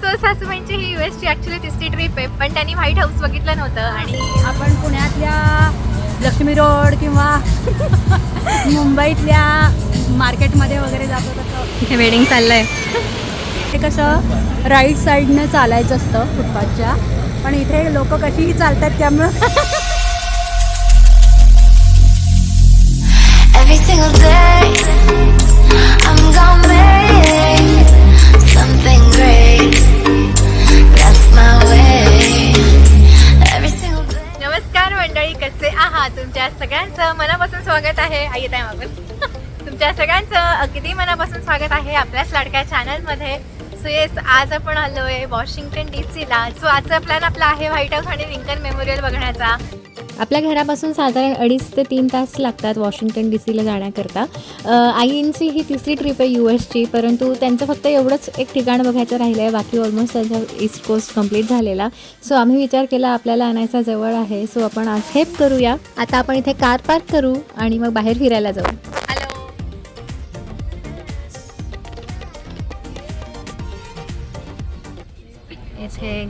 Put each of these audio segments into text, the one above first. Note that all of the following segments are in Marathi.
सो सासूबाईंची ही यू एसची ॲक्च्युली तिसरी ट्रिप आहे पण त्यांनी व्हाईट हाऊस बघितलं नव्हतं आणि आपण पुण्यातल्या लक्ष्मी रोड किंवा मुंबईतल्या मार्केटमध्ये वगैरे जातो तसं इथे वेडिंग चाललंय. ते कसं राईट साईडनं चालायचं असतं फुटपाथच्या पण इथे लोक कशीही चालतात त्यामुळं. Every single day, I'm gonna make येत आहे मागून. तुमच्या सगळ्यांचं अगदी मनापासून स्वागत आहे आपल्याच लाडक्या चॅनलमध्ये सो येस आज आपण आलो आहे वॉशिंग्टन डी सीला सो आजचा प्लॅन आपला आहे व्हाईट हाऊस आणि लिंकन मेमोरियल बघण्याचा. आपल्या घरापासून साधारण अडीच ते तीन तास लागतात वॉशिंग्टन डी सीला जाण्याकरता. आईंची ही तिसरी ट्रिप आहे यू एसची परंतु त्यांचं फक्त एवढंच एक ठिकाण बघायचं राहिलं आहे बाकी ऑलमोस्ट त्यांचा ईस्ट कोस्ट कंप्लीट झालेला. सो आम्ही विचार केला आपल्याला आणायचा जवळ आहे सो आपण आज हेप करूया. आता आपण इथे कार पार्क करू आणि मग बाहेर फिरायला जाऊ.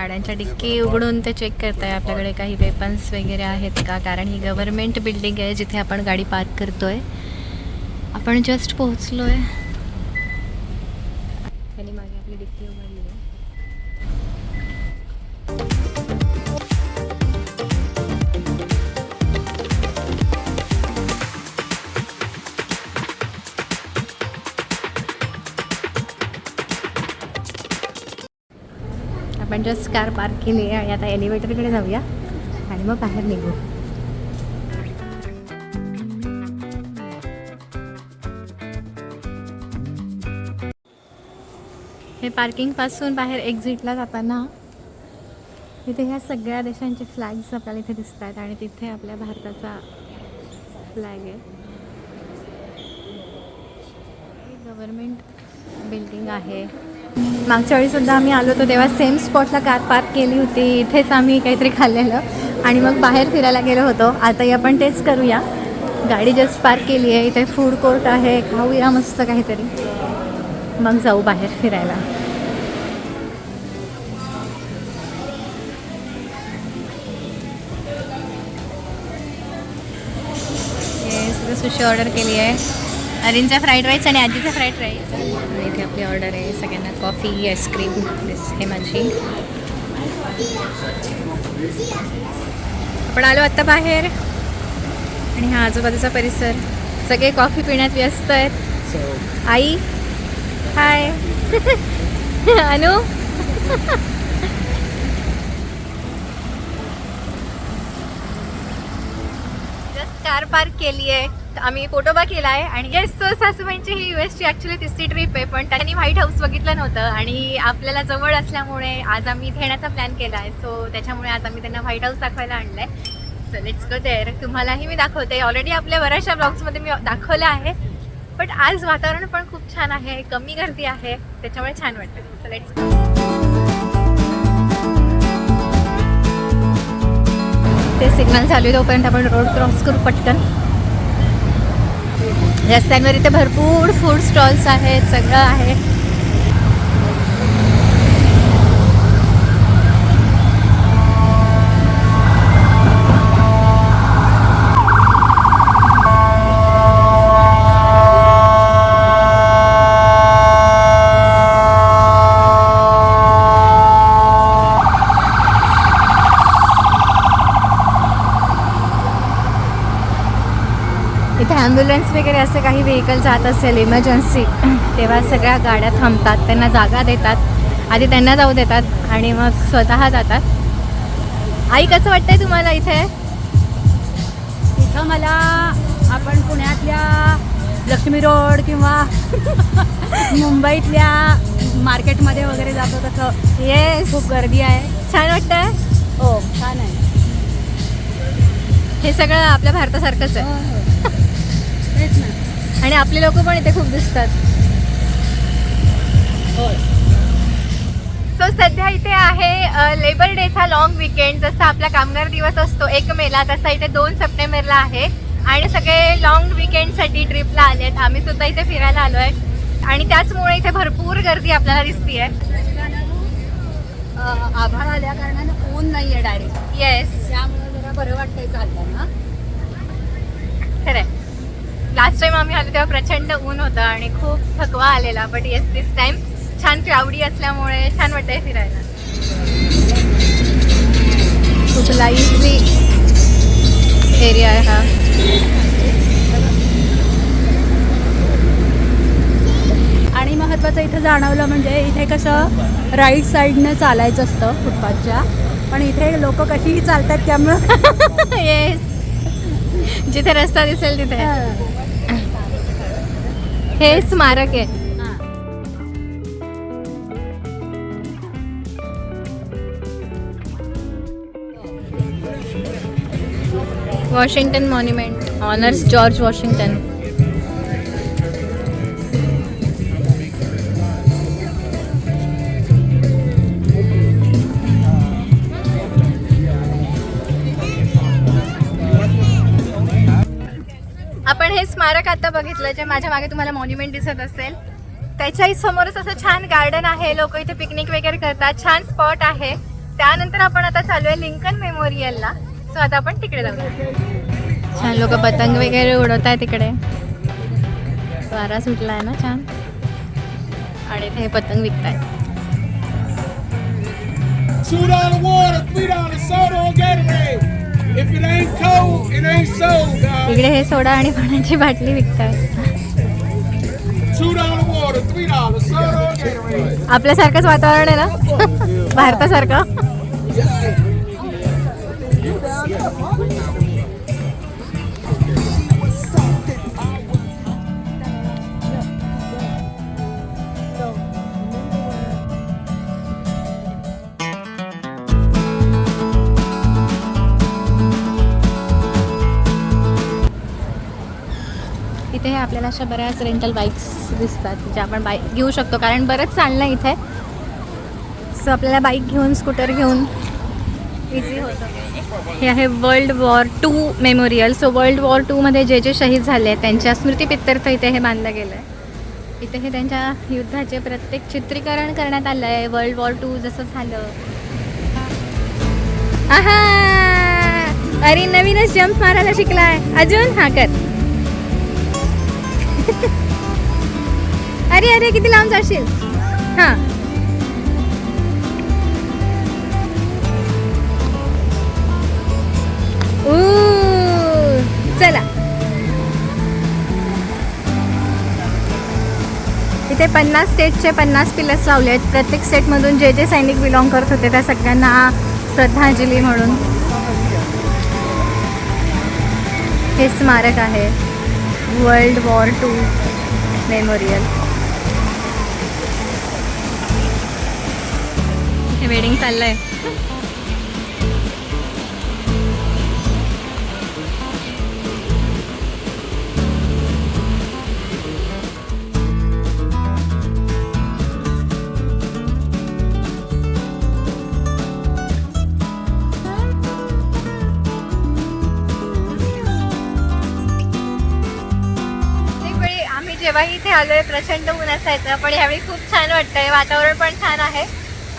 गाड्यांच्या डिक्की उघडून ते चेक करताय. आपल्याकडे काही वेपन्स वगैरे आहेत का? कारण ही गव्हर्नमेंट बिल्डिंग आहे जिथे आपण गाडी पार्क करतोय. आपण जस्ट पोहोचलोय. आहे जस्ट कार पार्क केली आहे. आणि आता एलिव्हेटरकडे जाऊया आणि मग बाहेर निघू. हे पार्किंगपासून बाहेर एक्झिटला जाताना इथे ह्या सगळ्या देशांचे फ्लॅग्स आपल्याला इथे दिसत आहेत आणि तिथे आपल्या भारताचा फ्लॅग आहे. गव्हर्मेंट बिल्डिंग आहे. मागच्या वेळीसुद्धा आम्ही आलो होतो तेव्हा सेम स्पॉटला कार पार्क केली होती. इथेच आम्ही काहीतरी खाल्लेलं. आणि मग बाहेर फिरायला गेलो होतो. आताही आपण तेच करूया. गाडी जस्ट पार्क केली आहे इथे फूड कोर्ट आहे. खाऊया मस्त काहीतरी. मग जाऊ बाहेर फिरायला. सुशी ऑर्डर केली आहे अरिनचा फ्राईड राईस आणि आजीचा फ्राईड राईस. इथे आपली ऑर्डर आहे सगळ्यांना कॉफी आईस्क्रीम हे माझी. आपण आलो आत्ता बाहेर. आणि हा आजूबाजूचा परिसर. सगळे कॉफी पिण्यात व्यस्त आहेत. आई? हाय. अनु? जस्ट कार पार्क केली आहे आम्ही कोटोबा केला आहे. आणि येस सासूबाईंची ही यूएसची ॲक्च्युली तिसरी ट्रिप आहे पण त्यांनी व्हाईट हाऊस बघितलं नव्हतं आणि आपल्याला जवळ असल्यामुळे आज आम्ही इथे येण्याचा प्लॅन केला आहे. सो त्याच्यामुळे आज आम्ही त्यांना व्हाईट हाऊस दाखवायला आणलं आहे सो लेट्स गो देअर तुम्हालाही मी दाखवते. ऑलरेडी आपल्या बऱ्याचशा ब्लॉग्समध्ये मी दाखवलं आहे. बट आज वातावरण पण खूप छान आहे. कमी गर्दी आहे. त्याच्यामुळे छान वाटतं. सो लेट्स ते सिग्नल चालू आहे तोपर्यंत आपण रोड क्रॉस करू पटकन. रस्त्यांवर इथे भरपूर फूड स्टॉल्स आहेत सगळं आहे. इथे ॲम्ब्युलन्स वगैरे असे काही व्हेकल जात असेल इमर्जन्सी तेव्हा सगळ्या गाड्या थांबतात. त्यांना जागा देतात. आधी त्यांना जाऊ देतात आणि मग स्वतः जातात. आई कसं वाटतंय तुम्हाला इथे? इथं मला आपण पुण्यातल्या लक्ष्मी रोड किंवा मुंबईतल्या मार्केटमध्ये वगैरे जातो तसं येस खूप गर्दी आहे. छान वाटतंय. हो छान आहे. हे सगळं आपल्या भारतासारखंच आहे. हो, हो. तेच ना. आणि आपले लोक पण इथे खूप दिसतात. होय. सो सध्या इथे आहे लेबर डेचा लॉंग विकेंड जसा आपला कामगार दिवस असतो एक मेला तसा इथे दोन सप्टेंबरला आहे. आणि सगळे लॉंग विकेंडसाठी ट्रिपला आले आहेत. आम्ही सुद्धा इथे फिरायला आलो आहे. आणि त्याचमुळे इथे भरपूर गर्दी आपल्याला दिसतीये. आभाळ आल्या कारणाने ऊन नाहीये डायरेक्ट येस त्यामुळे जरा बरं वाटतंय चालताना. खरंय. लास्ट टाइम आम्ही आलो तेव्हा प्रचंड ऊन होतं आणि खूप थकवा आलेला बट येस दिस टाइम छान क्लाउडी असल्यामुळे छान वाटतंय फिरायला. लाईटली एरिया आहे हा? आणि महत्त्वाचं इथं जाणवलं म्हणजे इथे कसं राईट साईडनं चालायचं असतं फुटपाथच्या पण इथे लोक कशीही चालतात त्यामुळं येस जिथे रस्ता दिसेल तिथे. हे स्मारक है। Washington Monument honours George Washington. आपण हे स्मारक आता बघितलं जे माझ्या मागे तुम्हाला मॉन्युमेंट दिसत असेल. त्याच्याही समोरच असं छान गार्डन आहे. लोक इथे पिकनिक वगैरे करतात. छान स्पॉट आहे. त्यानंतर आपण आता चालू आहे लिंकन मेमोरियलला सो आता आपण तिकडे जाऊया. छान लोक पतंग वगैरे उडवत आहे तिकडे. वारा सुटला आहे ना छान. आणि इथे हे पतंग विकतायत Two dollar water, three dollar soda or Gatorade. इकडे हे सोडा आणि पाण्याची बाटली विकताय. आपल्यासारखंच वातावरण आहे ना? भारतासारखं. अशा बऱ्याच रेंटल बाईक्स दिसतात ज्या आपण बाईक घेऊ शकतो. कारण बरंच चाललं आहे इथे. सो आपल्याला बाईक घेऊन स्कूटर घेऊन इझी होतं. हे आहे world war two memorial so world war टूमध्ये जे जे शहीद झाले आहेत त्यांच्या स्मृतिपित्यर्थ इथे हे बांधलं गेलं आहे इथे हे त्यांच्या युद्धाचे प्रत्येक चित्रीकरण करण्यात आलं आहे वर्ल्ड वॉर टू जसं झालं. आहा! अरे नवीनच जम्प मारायला शिकलाय. अजून? हा कर. अरे अरे किती लांब जाशील? हां. चला. इथे पन्नास स्टेटचे पन्नास पिलर्स लावले आहेत. प्रत्येक स्टेटमधून जे जे सैनिक बिलॉंग करत होते त्या सगळ्यांना श्रद्धांजली म्हणून. हे स्मारक आहे. World war two memorial wedding चाललंय. आम्ही जेव्हाही इथे आलोय प्रचंड ऊन असायचं पण यावेळी खूप छान वाटतंय. वातावरण पण छान आहे.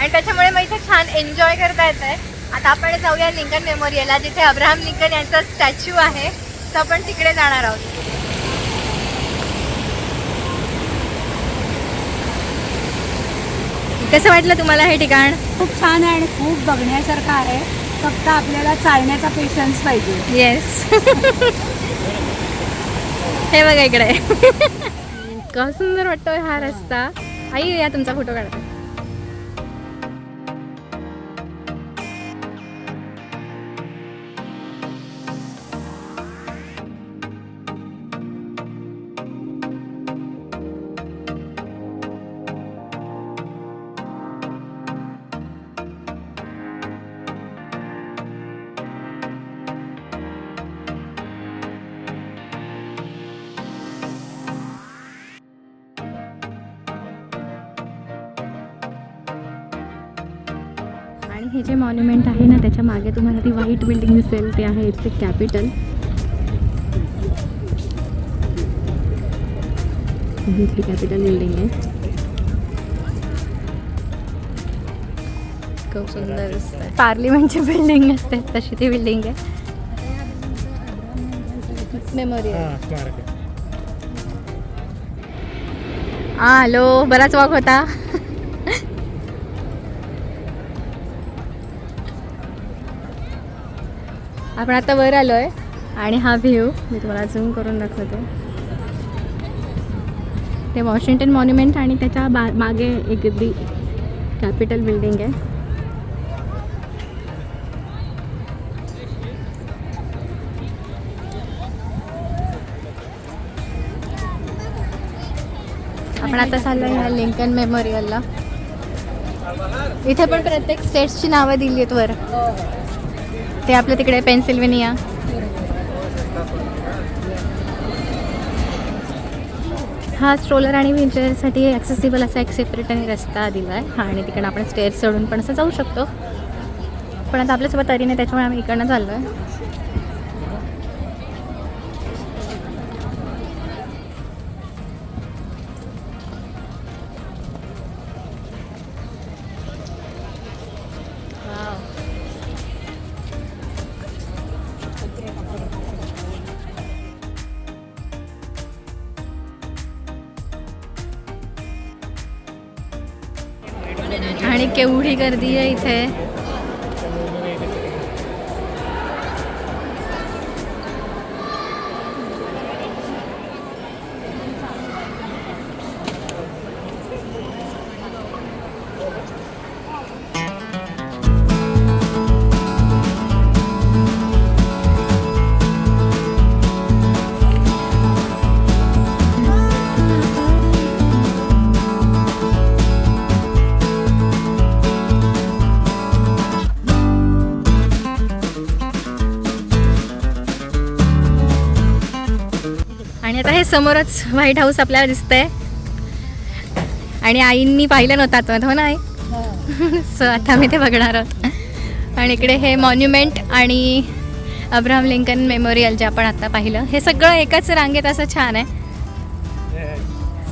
आणि त्याच्यामुळे मग इथे छान एन्जॉय करता येत आहे आता आपण जाऊया लिंकन मेमोरियलला जिथे अब्राहम लिंकन यांचा स्टॅच्यू आहे. तर आपण तिकडे जाणार आहोत. कसं वाटलं तुम्हाला हे ठिकाण? खूप छान आहे आणि खूप बघण्यासारखं आहे. फक्त आपल्याला चालण्याचा पेशन्स पाहिजे. येस हे बघा इकडे. इतका सुंदर वाटतोय हा रस्ता. आई या तुमचा फोटो काढा. हे जे मॉन्युमेंट आहे ना त्याच्यामागे तुम्हाला ती व्हाईट बिल्डिंग दिसेल ते आहे इथले कॅपिटल इथली कॅपिटल बिल्डिंग आहे. खूप सुंदर पार्लिमेंटची बिल्डिंग असते तशी ती बिल्डिंग आहे. मेमोरियल हा हॅलो बराच वॉक होता. आपण आता वर आलो आहे आणि हा व्ह्यू मी तुम्हाला झूम करून दाखवते. ते वॉशिंग्टन मॉन्युमेंट आणि त्याच्या बा मागे एक दी कॅपिटल बिल्डिंग आहे. आपण आता चाललो ह्या लिंकन मेमोरियलला इथे पण प्रत्येक स्टेट्सची नावं दिली आहेत वर. ते आपलं तिकडे पेन्सिल्वेनिया हा स्ट्रोलर आणि व्हीलचेअरसाठी ॲक्सेसिबल असा एक सेपरेट आणि रस्ता दिला आहे आणि तिकडं आपण स्टेअर चढून पण असं जाऊ शकतो. पण आता आपल्यासोबत तरीने त्याच्यामुळे आम्ही इकडनं चाललो आहे आणि केवढी गर्दी आहे इथे. समोरच व्हाईट हाऊस आपल्याला दिसतंय. आणि आईंनी पाहिलं नव्हतं आतमध्ये हो ना आई? सो आता मी ते बघणार आहोत. आणि इकडे हे मॉन्युमेंट आणि अब्राहम लिंकन मेमोरियल जे आपण आता पाहिलं हे सगळं एकाच रांगेत असं छान आहे.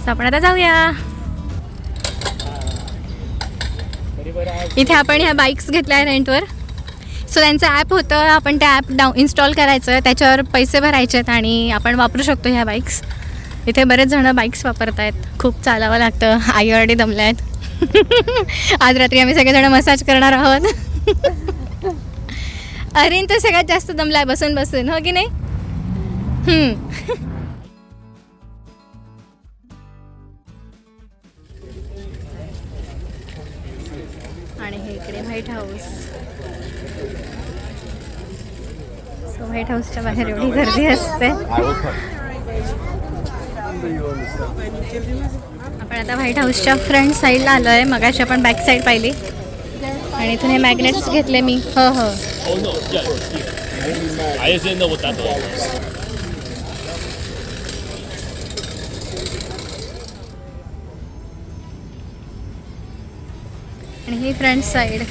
आपण आता जाऊया. इथे आपण ह्या बाईक्स घेतल्या रेंटवर सो त्यांचं ॲप होतं. आपण त्या ॲप डाऊ इन्स्टॉल करायचं. त्याच्यावर पैसे भरायचे आहेत आणि आपण वापरू शकतो ह्या बाईक्स इथे बरेच जणं बाईक्स वापरत आहेत खूप चालावं लागतं. आई ऑलरेडी दमल्या आहेत आज रात्री आम्ही सगळेजण मसाज करणार आहोत. अरेन तर सगळ्यात जास्त दमला आहे बसून बसून हो की नाही? आणि हे इकडे व्हाईट हाऊस सो व्हाईट हाऊसच्या बाहेर एवढी गर्दी असते. आपण आता व्हाईट हाऊसच्या फ्रंट साईडला आलो आहे मगाशी आपण बॅक साईड पाहिली. आणि इथून हे मॅग्नेट्स घेतले मी. हो हो. आणि ही फ्रंट साईड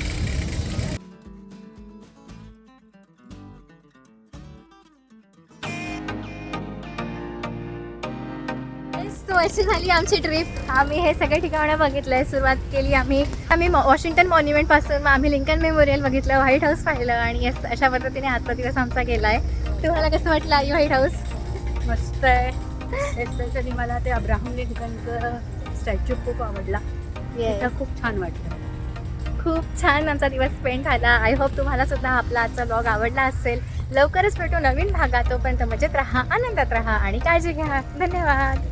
अशी झाली आमची ट्रिप. आम्ही हे सगळे ठिकाणं बघितलंय. सुरुवात केली आम्ही. आम्ही वॉशिंग्टन मॉन्युमेंटपासून मग आम्ही लिंकन मेमोरियल बघितलं व्हाईट हाऊस पाहिलं आणि अशा पद्धतीने आजचा दिवस आमचा गेला आहे तुम्हाला कसं वाटलं आई व्हाईट हाऊस? मस्त आहे. एस्पेशली मला ते अब्राहम लिंकनचं स्टॅच्यू खूप आवडला. खूप छान वाटलं. खूप छान आमचा दिवस स्पेंड झाला. आय होप तुम्हाला सुद्धा आपला आजचा ब्लॉग आवडला असेल. लवकरच भेटू नवीन भागात. तोपर्यंत मजेत राहा आनंदात राहा आणि काळजी घ्या. धन्यवाद.